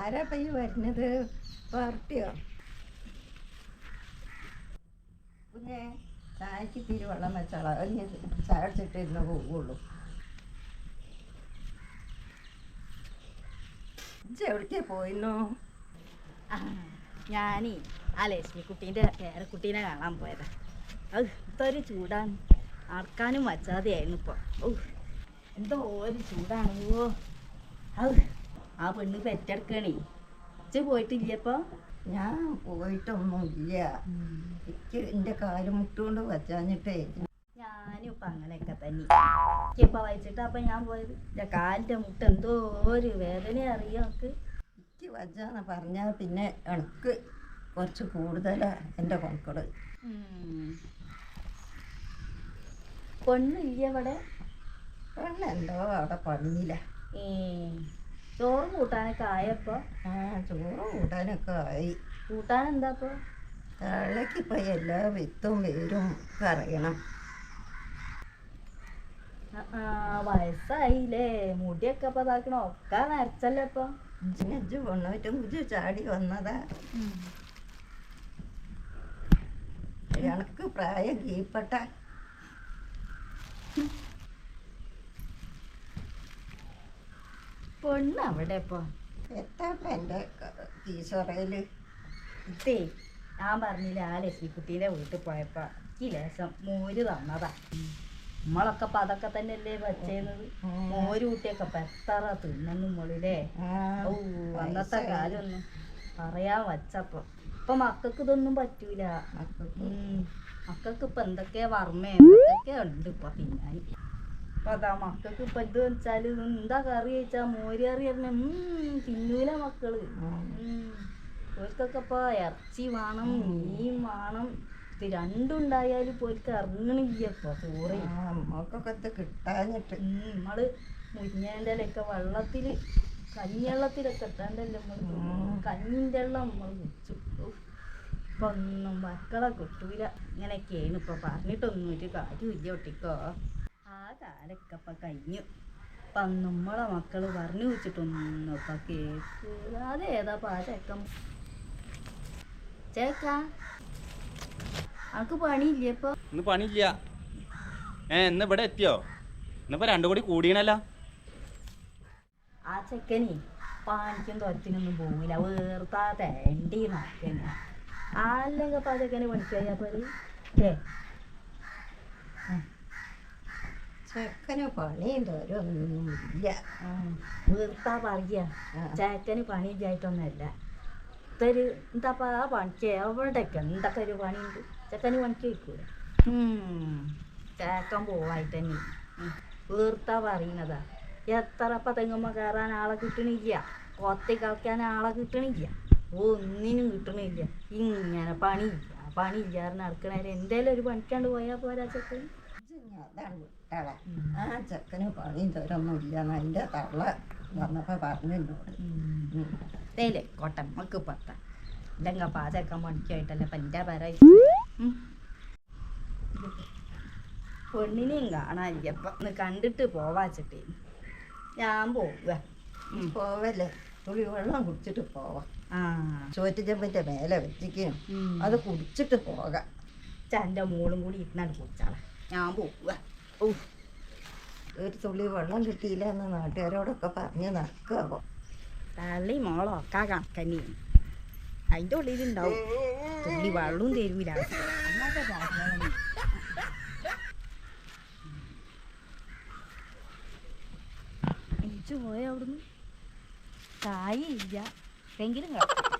ആരാ പയ്യ വരുന്നത്? പാർട്ടിയോ? പിന്നെ ചായക്ക് തീരെ വെള്ളം വെച്ചാളാ. ഇനി ചായ അടിച്ചിട്ട് ഇരുന്ന് പോവുള്ളൂ. ഇജ്ജ് എവിടേക്കാ പോയിന്നോ? ഞാനേ ആ ലക്ഷ്മി കുട്ടീന്റെ പേരക്കുട്ടീനെ കാണാൻ പോയതാ. അത് ഇത്തൊരു ചൂടാണ്. ആർക്കാനും വച്ചാതെയായിരുന്നു ഇപ്പോൾ ഓ എന്തോ ഒരു ചൂടാണ് അത് ആ പെണ്ണ് പെറ്റെടുക്കണേ. ഇച്ച പോയിട്ടില്ലപ്പോ? ഞാൻ പോയിട്ടൊന്നുമില്ല. എനിക്ക് എന്റെ കാലും മുട്ടുകൊണ്ട് വച്ചാഞ്ഞിട്ടേ. ഞാനും ഇപ്പം അങ്ങനെയൊക്കെ തന്നെ. വായിച്ചിട്ട് അപ്പം ഞാൻ പോയത്. എന്റെ കാലിന്റെ മുട്ട എന്തോ ഒരു വേദന അറിയാം എനിക്ക് എനിക്ക് വച്ചാന്ന് പറഞ്ഞാൽ പിന്നെ എനിക്ക് കുറച്ച് കൂടുതലാണ് എന്റെ കൊണക്കട് പെണ്ണില്ല ഇവിടെ പെണ്ണെന്തോ അവിടെ പണിയില്ല ഏ. ചോറും കൂട്ടാനൊക്കെ ആയപ്പോ? ആ ചോറ് കൂട്ടാനൊക്കെ ആയി. കൂട്ടാൻ എന്താ ഇപ്പൊ തള്ളക്കിപ്പോൾ എല്ലാ വിത്തും വേരും പറയണം അറിയണം വയസ്സായില്ലേ. മുടിയൊക്കെ ഇപ്പൊ ഇതാക്കണ? ഒക്കെ നരച്ചല്ലോ ഇപ്പൊ. ഇജ്ജ് പൊണ്ണൂറ്റും കുജ് ചാടി വന്നതാ. എനക്ക് പ്രായം കീപ്പട്ട പെണ്ണ് അവിടെ ഇപ്പൊ? ഞാൻ പറഞ്ഞില്ല ആ ലക്ഷ്മിക്കുട്ടീന്റെ വീട്ടിൽ പോയപ്പോ ഈ ലേശം മോര് തന്നതാ. നമ്മളൊക്കെ ഇപ്പൊ അതൊക്കെ തന്നെയല്ലേ പച്ചയുന്നത് മോര് കുട്ടിയൊക്കെ എത്ര തിന്നു മോളിലേ? ഓ അന്നത്തെ കാലൊന്നും പറയാൻ വച്ചപ്പോ. ഇപ്പൊ മക്കൾക്ക് ഇതൊന്നും പറ്റൂല. മക്കൾക്ക് ഇപ്പൊ എന്തൊക്കെയാ വർമ്മ? എന്തൊക്കെയാ ഉണ്ട് ഇപ്പൊ തിന്നാൻ? ഇപ്പൊ അതാ മക്കൾക്ക് ഇപ്പൊ ഇത് വെച്ചാൽ എന്താ കറി വെച്ചാ മോര് കറി പറഞ്ഞ തിന്നൂല മക്കൾ. ഉം. ഓൽക്കൊക്കെ ഇപ്പൊ ഇറച്ചി വേണം മീൻ വേണം. ഇത് രണ്ടുണ്ടായാലും പോൽക്ക് ഇറങ്ങണില്ല ഇപ്പൊ ചോറ്. നമുക്കൊക്കെ ഇത് കിട്ടാഞ്ഞിട്ട്. നമ്മൾ മുരിങ്ങേന്റെ ഇലയൊക്കെ വെള്ളത്തിൽ കഞ്ഞിവെള്ളത്തിലൊക്കെ ഇട്ടാണ്ടല്ലേ നമ്മൾ. കഞ്ഞിന്റെ വെള്ളം നമ്മൾ കുടിച്ചു. ഇപ്പൊ ഒന്നും മക്കളെ കിട്ടൂല. ഇങ്ങനെയൊക്കെയാണ് ഇപ്പൊ പറഞ്ഞിട്ടൊന്നും ഒരു കാര്യമില്ല ഒട്ടിക്കോ കാലൊക്കെ ഇപ്പൊ കഴിഞ്ഞു ഇപ്പൊ നമ്മളെ മക്കൾ പറഞ്ഞു വെച്ചിട്ടൊന്നും ഇപ്പൊ കേക്ക് അതേതാ ആ ചെക്കം ചേക്കാ അനക്ക് പണിയില്ലേ ഇപ്പൊ? ഇന്ന് പണിയില്ല. ഏ ഇന്ന് ഇവിടെ എത്തിയോ? ഇന്നിപ്പോ രണ്ടു കൂടി കൂടിയണല്ലോ. ആ ചെക്കനെ പാനിക്കും തുരത്തിനൊന്നും പോകില്ല വേർത്താ തേണ്ടി നോക്കന്നെ. ആല്ലെങ്കിൽ അപ്പം ആ ചെക്കനെ പണിക്കായി പോലെ ഏ ചെക്കന് പണിയും തരൊന്നും ഇല്ല വീർത്താ പറയുക പണി ഇല്ലായിട്ടൊന്നുമല്ല ഇതൊരു എന്താപ്പാ ആ പണിക്ക് എവിടെയൊക്കെ എന്തൊക്കെ ഒരു പണിയുണ്ട്? ചെക്കന് പണിക്ക് വയ്ക്കൂല ചേക്കൻ പോവായിട്ട് തന്നെ വീർത്താ പറയുന്നതാ. എത്ര ഇപ്പം തെങ്ങുമ്മ കയറാൻ ആളെ കിട്ടണില്ല. കൊത്തി കളിക്കാൻ ആളെ കിട്ടണില്ല. ഒന്നിനും കിട്ടണില്ല. ഇങ്ങനെ പണിയില്ല. പണിയില്ലാതെ നടക്കണേ എന്തേലും ഒരു പണിക്കാണ്ട് പോയാൽ പോരാ ചെക്കൻ അതാണ് വിട്ടാളെ ആ ചെക്കന് പണിയും തരൊന്നും ഇല്ല എന്റെ തള്ള വന്നപ്പോൾ പറഞ്ഞു കോട്ടെ നമുക്ക് പത്ത. ഇല്ലെങ്കിൽ പാചകം പണിക്കായിട്ടല്ല പന്റെ പര പെണ്ണിനെയും കാണാനില്ല അപ്പം ഒന്ന് കണ്ടിട്ട് പോവാച്ചിട്ടേ ഞാൻ പോവുക. പോവല്ലേ? തുളി വെള്ളം കുടിച്ചിട്ട് പോവാം. ആ. ചോറ്റുചെമ്പിന്റെ മേലെ വെച്ചിക്കും അത് കുടിച്ചിട്ട് പോകാം. ചന്റെ മോളും കൂടി ഇരുന്നാണ് കുടിച്ചാളെ. ഞാൻ പോവുക ഓ ഒരു തുള്ളി വെള്ളം കിട്ടിയില്ല എന്ന് നാട്ടുകാരോടൊക്കെ പറഞ്ഞ് നടക്കാവോ. തള്ളി മോളൊക്കെ കണക്കന്നെയാണ് അതിന്റെ ഉള്ളിലുണ്ടാവും. തുള്ളി വെള്ളവും തരൂല. അങ്ങനത്തെ പോയ അവിടുന്ന്? കായില്ല എങ്കിലും കിടക്കാം